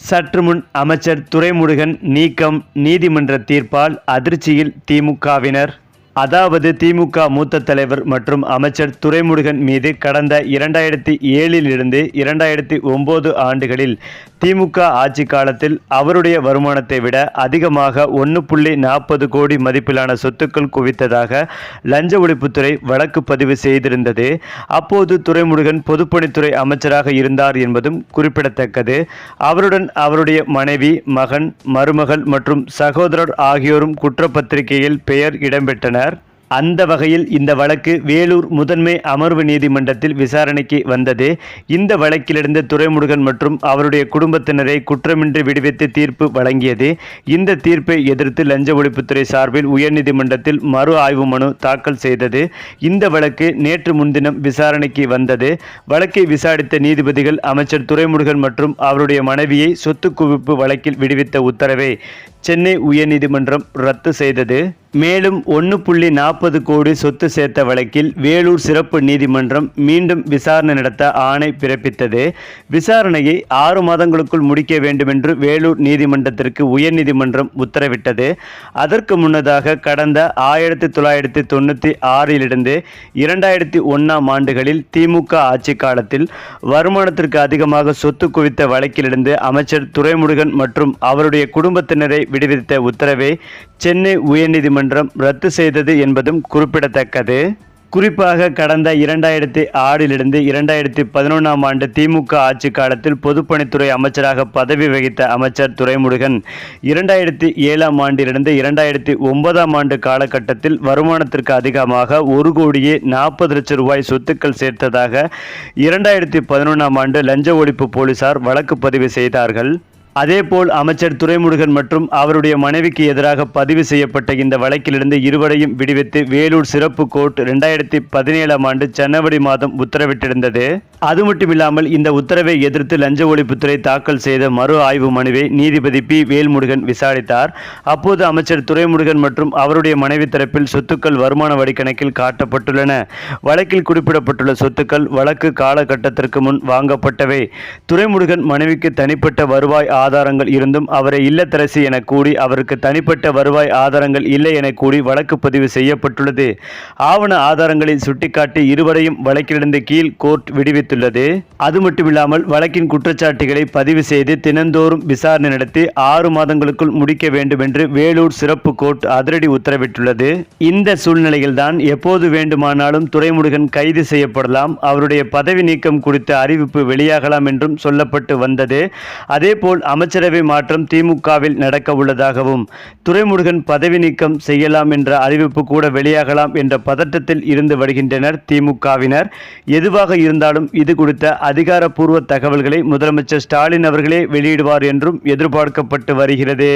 சற்று முன் அமைச்சர் துரைமுருகன் நீக்கம் நீதிமன்ற தீர்ப்பால் அதிர்ச்சியில் திமுகவினர். அதாவது திமுக மூத்த தலைவர் மற்றும் அமைச்சர் துரைமுருகன் மீது கடந்த இரண்டாயிரத்தி ஏழில் இருந்து இரண்டாயிரத்தி ஒம்பது ஆண்டுகளில் திமுக ஆட்சி காலத்தில் அவருடைய வருமானத்தை விட அதிகமாக ஒன்று புள்ளி நாற்பது கோடி மதிப்பிலான சொத்துக்கள் குவித்ததாக லஞ்ச ஒழிப்புத்துறை வழக்கு பதிவு செய்திருந்தது. அப்போது துரைமுருகன் பொதுப்பணித்துறை அமைச்சராக இருந்தார் என்பதும் குறிப்பிடத்தக்கது. அவருடன் அவருடைய மனைவி மகன் மருமகள் மற்றும் சகோதரர் ஆகியோரும் குற்றப்பத்திரிகையில் பெயர் இடம்பெற்றனர். அந்த வகையில் இந்த வழக்கு வேலூர் முதன்மை அமர்வு நீதிமன்றத்தில் விசாரணைக்கு வந்தது. இந்த வழக்கிலிருந்து துரைமுருகன் மற்றும் அவருடைய குடும்பத்தினரை குற்றமின்றி விடுவித்து தீர்ப்பு வழங்கியது. இந்த தீர்ப்பை எதிர்த்து லஞ்ச ஒழிப்புத்துறை சார்பில் உயர்நீதிமன்றத்தில் மறு ஆய்வு மனு தாக்கல் செய்தது. இந்த வழக்கு நேற்று முன்தினம் விசாரணைக்கு வந்தது. வழக்கை விசாரித்த நீதிபதிகள் அமைச்சர் துரைமுருகன் மற்றும் அவருடைய மனைவியை சொத்து குவிப்பு வழக்கில் விடுவித்த உத்தரவை சென்னை உயர்நீதிமன்றம் ரத்து செய்தது. மேலும் ஒன்று புள்ளி நாற்பது கோடி சொத்து சேர்த்த வழக்கில் வேலூர் சிறப்பு நீதிமன்றம் மீண்டும் விசாரணை நடத்த ஆணை பிறப்பித்தது. விசாரணையை ஆறு மாதங்களுக்குள் முடிக்க வேண்டுமென்று வேலூர் நீதிமன்றத்திற்கு உயர்நீதிமன்றம் உத்தரவிட்டது. அதற்கு முன்னதாக கடந்த ஆயிரத்தி தொள்ளாயிரத்தி தொண்ணூற்றி ஆறிலிருந்து இரண்டாயிரத்தி ஒன்றாம் ஆண்டுகளில் திமுக ஆட்சி காலத்தில் வருமானத்திற்கு அதிகமாக சொத்து குவித்த வழக்கிலிருந்து அமைச்சர் துரைமுருகன் மற்றும் அவருடைய குடும்பத்தினரை விடுவித்த உத்தரவை சென்னை உயர்நீதிமன்றம் ரத்து செய்தது என்பதும் குறிப்பிடத்தக்கது. குறிப்பாக கடந்த இரண்டாயிரத்தி ஆறிலிருந்து இரண்டாயிரத்தி பதினொன்றாம் ஆண்டு திமுக ஆட்சி காலத்தில் பொதுப்பணித்துறை அமைச்சராக பதவி வகித்த அமைச்சர் துரைமுருகன் இரண்டாயிரத்தி ஏழாம் ஆண்டிலிருந்து இரண்டாயிரத்தி ஒன்பதாம் ஆண்டு காலகட்டத்தில் வருமானத்திற்கு அதிகமாக ஒரு கோடியே நாற்பது லட்சம் ரூபாய் சொத்துக்கள் சேர்த்ததாக இரண்டாயிரத்தி பதினொன்றாம் ஆண்டு லஞ்ச ஒழிப்பு போலீசார் வழக்கு பதிவு செய்தார்கள். அதேபோல் அமைச்சர் துரைமுருகன் மற்றும் அவருடைய மனைவிக்கு எதிராக பதிவு செய்யப்பட்ட இந்த வழக்கிலிருந்து இருவரையும் விடுவித்து வேலூர் சிறப்பு கோர்ட் இரண்டாயிரத்தி பதினேழாம் ஆண்டு ஜனவரி மாதம் உத்தரவிட்டிருந்தது. அது மட்டுமில்லாமல் இந்த உத்தரவை எதிர்த்து லஞ்ச ஒழிப்புத்துறை தாக்கல் செய்த மறு ஆய்வு மனுவை நீதிபதி பி. வேல்முருகன் விசாரித்தார். அப்போது அமைச்சர் துரைமுருகன் மற்றும் அவருடைய மனைவி தரப்பில் சொத்துக்கள் வருமான வரி கணக்கில் காட்டப்பட்டுள்ளன. வழக்கில் குறிப்பிடப்பட்டுள்ள சொத்துக்கள் வழக்கு காலகட்டத்திற்கு முன் வாங்கப்பட்டவை. துரைமுருகன் மனைவிக்கு தனிப்பட்ட வருவாய் ஆதாரங்கள் இருந்தும் அவரை இல்லத்தரசி என கூறி அவருக்கு தனிப்பட்ட வருவாய் ஆதாரங்கள் இல்லை என கூறி வழக்கு பதிவு செய்யப்பட்டுள்ளது. ஆவண ஆதாரங்களை சுட்டிக்காட்டி இருவரையும் வழக்கிலிருந்து கீழ் கோர்ட் விடுவித்து தெரிவித்துள்ளது. அது மட்டுமில்லாமல் வழக்கின் குற்றச்சாட்டுகளை பதிவு செய்து தினந்தோறும் விசாரணை நடத்தி ஆறு மாதங்களுக்குள் முடிக்க வேண்டும் என்று வேலூர் சிறப்பு கோர்ட் அதிரடி உத்தரவிட்டுள்ளது. இந்த சூழ்நிலையில்தான் எப்போது வேண்டுமானாலும் துறைமுருகன் கைது செய்யப்படலாம். அவருடைய பதவி நீக்கம் குறித்த அறிவிப்பு வெளியாகலாம் என்றும் சொல்லப்பட்டு வந்தது. அதேபோல் அமைச்சரவை மாற்றம் திமுகவில் நடக்க உள்ளதாகவும் துறைமுருகன் பதவி நீக்கம் செய்யலாம் என்ற அறிவிப்பு கூட வெளியாகலாம் என்ற பதட்டத்தில் இருந்து வருகின்றனர் திமுகவினர். எதுவாக இருந்தாலும் இது குறித்த அதிகாரப்பூர்வ தகவல்களை முதலமைச்சர் ஸ்டாலின் அவர்களே வெளியிடுவார் என்றும் எதிர்பார்க்கப்பட்டு வருகிறது.